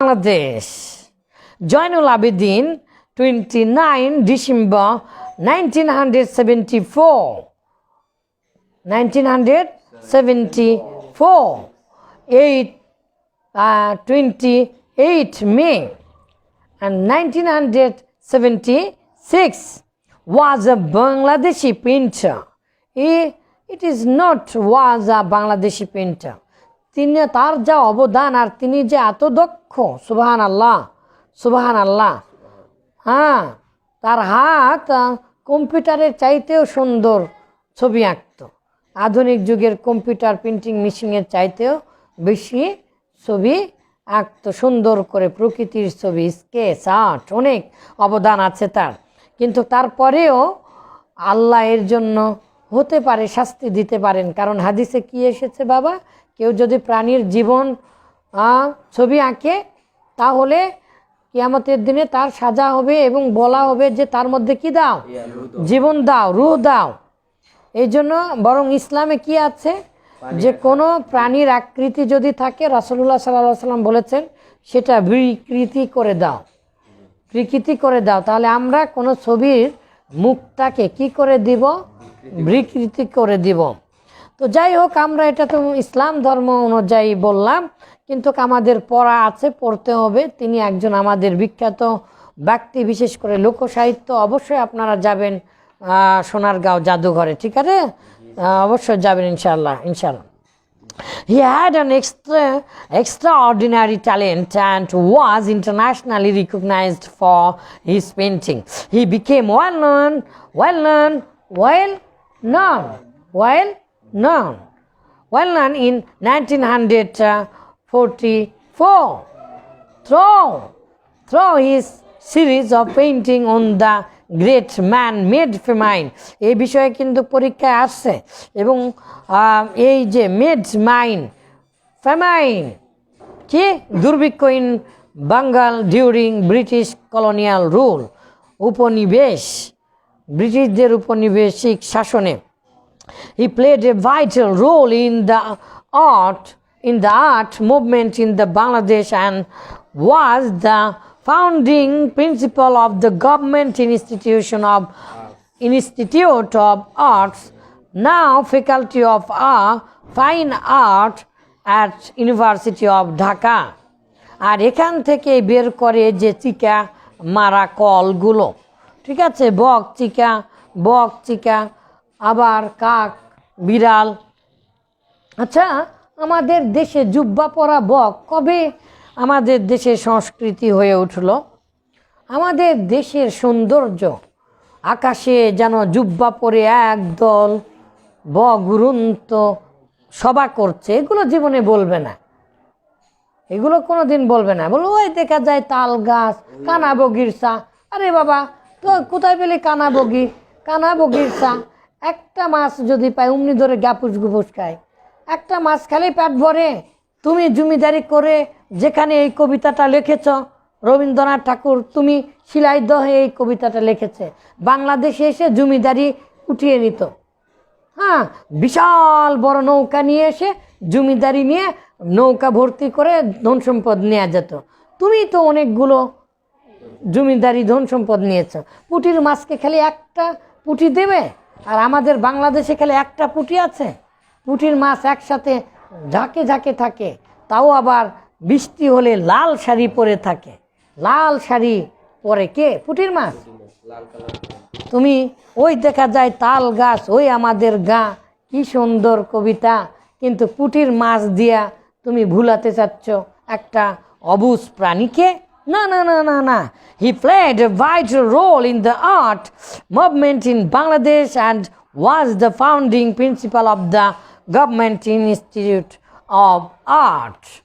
Bangladesh Zainul Abedin twenty nine December nineteen hundred seventy four nineteen hundred seventy four eight twenty eight May and 1976 was a Bangladeshi painter. He, it is not was a Bangladeshi painter. তিনি তার যা অবদান আর তিনি যে এত দক্ষ সুবাহান আল্লাহ সুবাহান আল্লাহ হ্যাঁ তার হাত কম্পিউটারের চাইতেও সুন্দর ছবি আঁকতো। আধুনিক যুগের কম্পিউটার প্রিন্টিং মেশিনের চাইতেও বেশি ছবি আঁকতো। সুন্দর করে প্রকৃতির ছবি, স্কেচ, আর্ট, অনেক অবদান আছে তার। কিন্তু তারপরেও আল্লাহ এর জন্য হতে পারে, শাস্তি দিতে পারেন। কারণ হাদিসে কি এসেছে বাবা? কেউ যদি প্রাণীর জীবন ছবি আঁকে তাহলে কিয়ামতের দিনে তার সাজা হবে এবং বলা হবে যে তার মধ্যে কি দাও? জীবন দাও রুহ দাও। এই জন্য বরং ইসলামে কি আছে? যে কোনো প্রাণীর আকৃতি যদি থাকে রাসুল্লাহ সাল্লাহ সাল্লাম বলেছেন সেটা বিকৃতি করে দাও। বিকৃতি করে দাও। তাহলে আমরা কোনো ছবির মুখটাকে কি করে দিব? বিকৃতি করে দিব। তো যাই হোক আমরা এটা তো ইসলাম ধর্ম অনুযায়ী বললাম কিন্তু আমাদের পড়া আছে পড়তে হবে। তিনি একজন আমাদের বিখ্যাত ব্যক্তি বিশেষ করে লোকসাহিত্য। অবশ্যই আপনারা যাবেন সোনারগাঁও জাদুঘরে ঠিক আছে? অবশ্যই যাবেন ইনশাল্লাহ ইনশাল্লাহ He had an extra, extraordinary talent and was internationally recognized for his painting. He became well known, well known, well known, well known, well known in 1944 through, through his series of painting on the great man-made famine এই বিষয়ে কিন্তু পরীক্ষায় আসছে। এবং এই যে made mine famine কি দুর্ভিক্ষ in Bengal during British colonial rule উপনিবেশ ব্রিটিশদের উপনিবেশিক শাসনে। He played a vital role in the art in the art movement in the Bangladesh and was the founding principal of the government institution of Institute of Arts, now Faculty of Art, Fine Art at University of Dhaka. আর এখান থেকে বের করে যে চিকা মারা কলগুলো ঠিক আছে বক চিকা বক চিকা আবার কাক, বিড়াল। আচ্ছা আমাদের দেশে জুব্বা পরা বক কবে আমাদের দেশের সংস্কৃতি হয়ে উঠল? আমাদের দেশের সৌন্দর্য, আকাশে যেন জুব্বা পরে একদল বগুরুন্ত সভা করছে, এগুলো জীবনে বলবে না। এগুলো কোনো দিন বলবে না। বলব ওই দেখা যায় তাল গাছ, কানা বগির চা। আরে বাবা, তো কোথায় পেলে কানা বগি? কানা বগির চা। একটা মাছ যদি পায়, অমনি ধরে গাপুস গুপুস খায়। একটা মাছ খালেই পেট ভরে, তুমি জমিদারি করে যেখানে এই কবিতাটা লিখেছ, রবীন্দ্রনাথ ঠাকুর, তুমি শিলাইদহে এই কবিতাটা লিখেছে। বাংলাদেশে এসে জমিদারি উঠিয়ে নিত। হ্যাঁ বিশাল বড় নৌকা নিয়ে এসে জমিদারি নিয়ে নৌকা ভর্তি করে ধন সম্পদ নেওয়া যেত। তুমি তো অনেকগুলো জমিদারি ধন সম্পদ নিয়েছ। পুটির মাছকে খালি একটা পুঁটি দেবে? আর আমাদের বাংলাদেশে খালি একটা পুঁটি আছে। পুঁটির মাছ একসাথে ঝাঁকে ঝাঁকে থাকে, তাও আবার বৃষ্টি হলে লাল শাড়ি পরে থাকে। লাল শাড়ি পরে কে? পুঁটির মাছ? তুমি, ওই দেখা যায় তাল গাছ, ওই আমাদের গা। কি সুন্দর কবিতা, কিন্তু পুটির মাছ দিয়া তুমি ভুলাতে চাচ্ছ একটা অবুজ প্রাণীকে No, no, no, no, no. He played a vital role in the art movement in Bangladesh and was the founding principal of the Government Institute of Art.